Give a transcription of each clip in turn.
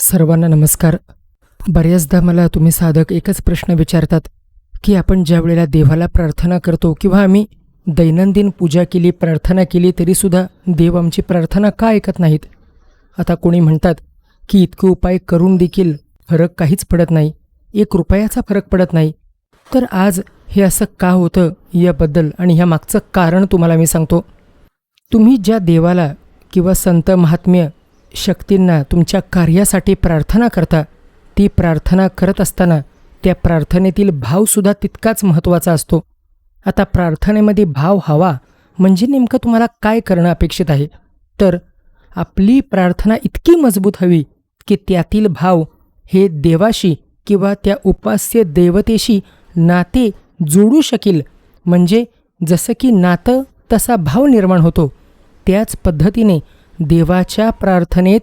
सर्वांना नमस्कार. बऱ्याचदा मला तुम्ही साधक एकच प्रश्न विचारतात की आपण ज्या वेळेला देवाला प्रार्थना करतो किंवा आम्ही दैनंदिन पूजा केली प्रार्थना केली तरीसुद्धा देव आमची प्रार्थना का ऐकत नाहीत? आता कोणी म्हणतात की इतके उपाय करून देखील फरक काहीच पडत नाही. एक रुपयाचा फरक पडत नाही. तर आज हे असं का होतं याबद्दल आणि ह्या मागचं कारण तुम्हाला मी सांगतो. तुम्ही ज्या देवाला किंवा संत महात्म्य शक्तींना तुमच्या कार्यासाठी प्रार्थना करता. ती प्रार्थना करत असताना त्या प्रार्थनेतील भावसुद्धा तितकाच महत्त्वाचा असतो. आता प्रार्थनेमध्ये भाव हवा म्हणजे नेमकं तुम्हाला काय करणं अपेक्षित आहे? तर आपली प्रार्थना इतकी मजबूत हवी की त्यातील भाव हे देवाशी किंवा त्या उपास्य देवतेशी नाते जोडू शकेल. म्हणजे जसं की नातं तसा भाव निर्माण होतो. त्याच पद्धतीने देवाच्या प्रार्थनेत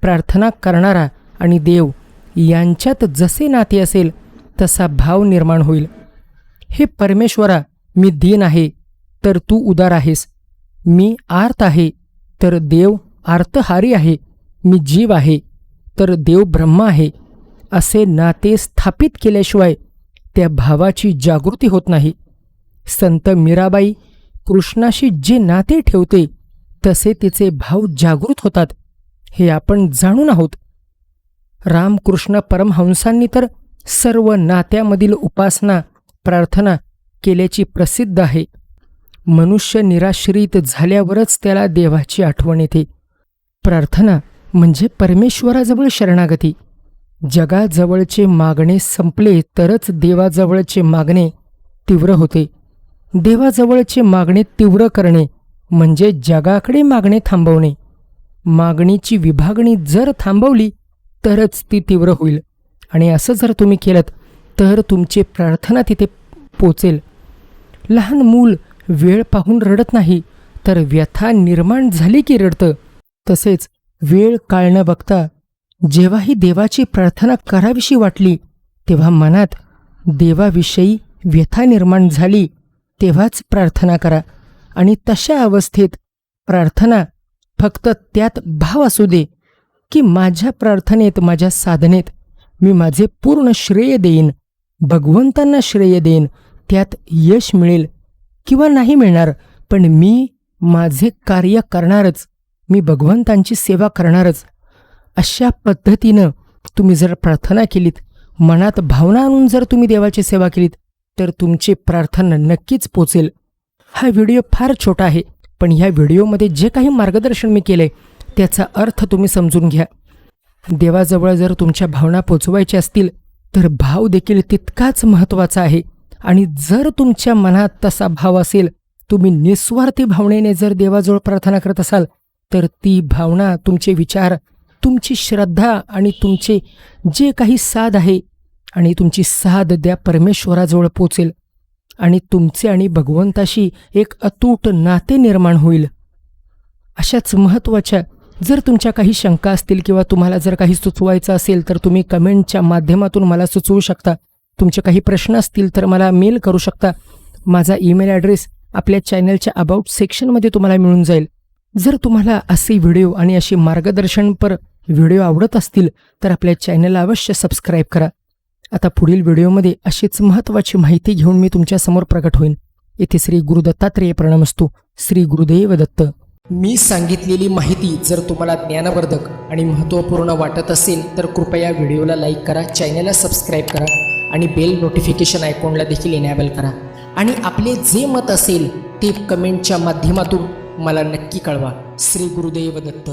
प्रार्थना करणारा आणि देव यांच्यात जसे नाते असेल तसा भाव निर्माण होईल. हे परमेश्वरा मी दीन आहे तर तू उदार आहेस. मी आर्त आहे तर देव आर्तहारी आहे. मी जीव आहे तर देव ब्रह्म आहे. असे नाते स्थापित केल्याशिवाय त्या भावाची जागृती होत नाही. संत मीराबाई कृष्णाशी जे नाते ठेवते तसे तिचे भाव जागृत होतात हे आपण जाणून आहोत. रामकृष्ण परमहंसांनी तर सर्व नात्यामधील उपासना प्रार्थना केल्याची प्रसिद्ध आहे. मनुष्य निराश्रित झाल्यावरच त्याला देवाची आठवण येते. प्रार्थना म्हणजे परमेश्वराजवळ शरणागती. जगाजवळचे मागणे संपले तरच देवाजवळचे मागणे तीव्र होते. देवाजवळचे मागणे तीव्र करणे म्हणजे जगाकडे मागणे थांबवणे. मागणीची विभागणी जर थांबवली तरच ती तीव्र होईल. आणि असं जर तुम्ही केलं तर तुमची प्रार्थना तिथे पोचेल. लहान मूल वेळ पाहून रडत नाही तर व्यथा निर्माण झाली की रडतं. तसेच वेळ काळ न बघता जेव्हाही देवाची प्रार्थना करावीशी वाटली तेव्हा मनात देवाविषयी व्यथा निर्माण झाली तेव्हाच प्रार्थना करा. आणि तशा अवस्थेत प्रार्थना फक्त त्यात भाव असू दे की माझ्या प्रार्थनेत माझ्या साधनेत मी माझे पूर्ण श्रेय देईन भगवंतांना श्रेय देईन त्यात यश मिळेल किंवा नाही मिळणार पण मी माझे कार्य करणारच मी भगवंतांची सेवा करणारच. अशा पद्धतीनं तुम्ही जर प्रार्थना केलीत मनात भावना आणून जर तुम्ही देवाची सेवा केलीत तर तुमची प्रार्थना नक्कीच पोचेल. हा व्हिडिओ फार छोटा आहे पण ह्या व्हिडिओमध्ये जे काही मार्गदर्शन मी केले त्याचा अर्थ तुम्ही समजून घ्या. देवाजवळ जर तुमच्या भावना पोचवायच्या असतील तर भाव देखील तितकाच महत्त्वाचा आहे. आणि जर तुमच्या मनात तसा भाव असेल तुम्ही निस्वार्थी भावनेने जर देवाजवळ प्रार्थना करत असाल तर ती भावना तुमचे विचार तुमची श्रद्धा आणि तुमचे जे काही साध आहे आणि तुमची साध द्या परमेश्वराजवळ पोचेल. आणि तुमचे आणि भगवंताशी एक अतूट नाते निर्माण होईल. अशाच महत्त्वाच्या जर तुमच्या काही शंका असतील किंवा तुम्हाला जर काही सुचवायचं असेल तर तुम्ही कमेंटच्या माध्यमातून मला सुचवू शकता. तुमचे काही प्रश्न असतील तर मला मेल करू शकता. माझा ईमेल ॲड्रेस आपल्या चॅनलच्या अबाउट सेक्शनमध्ये तुम्हाला मिळून जाईल. जर तुम्हाला असे व्हिडिओ आणि अशी मार्गदर्शनपर व्हिडिओ आवडत असतील तर आपल्या चॅनलला अवश्य सबस्क्राईब करा. आता पुढील व्हिडिओमध्ये अशीच महत्त्वाची माहिती घेऊन मी तुमच्यासमोर प्रकट होईन. येथे श्री गुरु दत्तात्रेय प्रणमस्तू श्री गुरुदेव दत्त. मी सांगितलेली माहिती जर तुम्हाला ज्ञानवर्धक आणि महत्त्वपूर्ण वाटत असेल तर कृपया व्हिडिओला लाईक करा चॅनलला सबस्क्राईब करा आणि बेल नोटिफिकेशन आयकॉनला देखील इनॅबल करा. आणि आपले जे मत असेल ते कमेंटच्या माध्यमातून मला नक्की कळवा. श्री गुरुदेव दत्त.